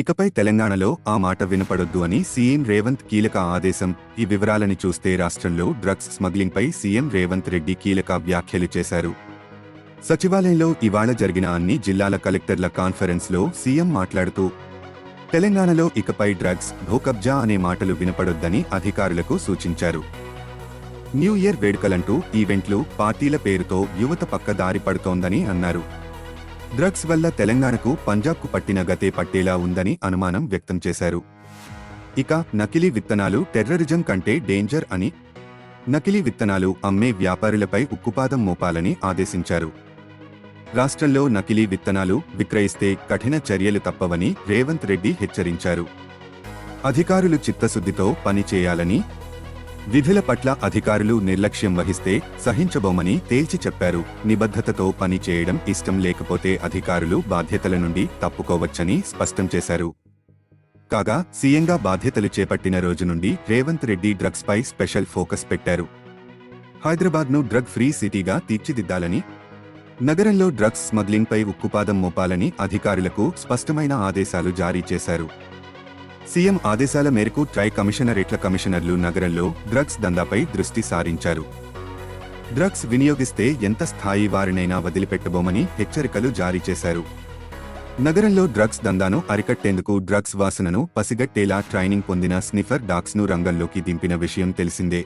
ఇకపై తెలంగాణలో ఆ మాట వినపడొద్దు అని సీఎం రేవంత్ కీలక ఆదేశం. ఈ వివరాలని చూస్తే రాష్ట్రంలో డ్రగ్స్ స్మగ్లింగ్పై సీఎం రేవంత్ రెడ్డి కీలక వ్యాఖ్యలు చేశారు. సచివాలయంలో ఇవాళ జరిగిన అన్ని జిల్లాల కలెక్టర్ల కాన్ఫరెన్స్లో సీఎం మాట్లాడుతూ తెలంగాణలో ఇకపై డ్రగ్స్ భూకబ్జా అనే మాటలు వినపడొద్దని అధికారులకు సూచించారు. న్యూ ఇయర్ వేడుకలంటూ ఈవెంట్లు పార్టీల పేరుతో యువత పక్క దారి పడుతోందని అన్నారు. డ్రగ్స్ వల్ల తెలంగాణకు పంజాబ్కు పట్టిన గతే పట్టేలా ఉందని అనుమానం వ్యక్తం చేశారు. ఇక నకిలీ విత్తనాలు టెర్రరిజం కంటే డేంజర్ అని నకిలీ విత్తనాలు అమ్మే వ్యాపారులపై ఉక్కుపాదం మోపాలని ఆదేశించారు. రాష్ట్రంలో నకిలీ విత్తనాలు విక్రయిస్తే కఠిన చర్యలు తప్పవని రేవంత్ రెడ్డి హెచ్చరించారు. అధికారులు చిత్తశుద్ధితో పనిచేయాలని విధుల పట్ల అధికారులు నిర్లక్ష్యం వహిస్తే సహించబోమని తేల్చి చెప్పారు. నిబద్ధతతో పని చేయడం ఇష్టం లేకపోతే అధికారులు బాధ్యతల నుండి తప్పుకోవచ్చని స్పష్టం చేశారు. కాగా సీఎంగా బాధ్యతలు చేపట్టిన రోజు నుండి రేవంత్ రెడ్డి డ్రగ్స్పై స్పెషల్ ఫోకస్ పెట్టారు. హైదరాబాద్ను డ్రగ్ ఫ్రీ సిటీగా తీర్చిదిద్దాలని నగరంలో డ్రగ్స్ స్మగ్లింగ్పై ఉక్కుపాదం మోపాలని అధికారులకు స్పష్టమైన ఆదేశాలు జారీ చేశారు. సీఎం ఆదేశాల మేరకు ట్రై కమిషనరేట్ల కమిషనర్లు నగరంలో డ్రగ్స్ దందాపై దృష్టి సారించారు. డ్రగ్స్ వినియోగిస్తే ఎంత స్థాయి వారినైనా వదిలిపెట్టబోమని హెచ్చరికలు జారీ చేశారు. నగరంలో డ్రగ్స్ దందాను అరికట్టేందుకు డ్రగ్స్ వాసనను పసిగట్టేలా ట్రైనింగ్ పొందిన స్నిఫర్ డాగ్స్ను రంగంలోకి దింపిన విషయం తెలిసిందే.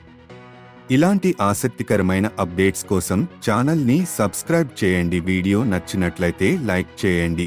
ఇలాంటి ఆసక్తికరమైన అప్డేట్స్ కోసం ఛానల్ని సబ్స్క్రైబ్ చేయండి. వీడియో నచ్చినట్లయితే లైక్ చేయండి.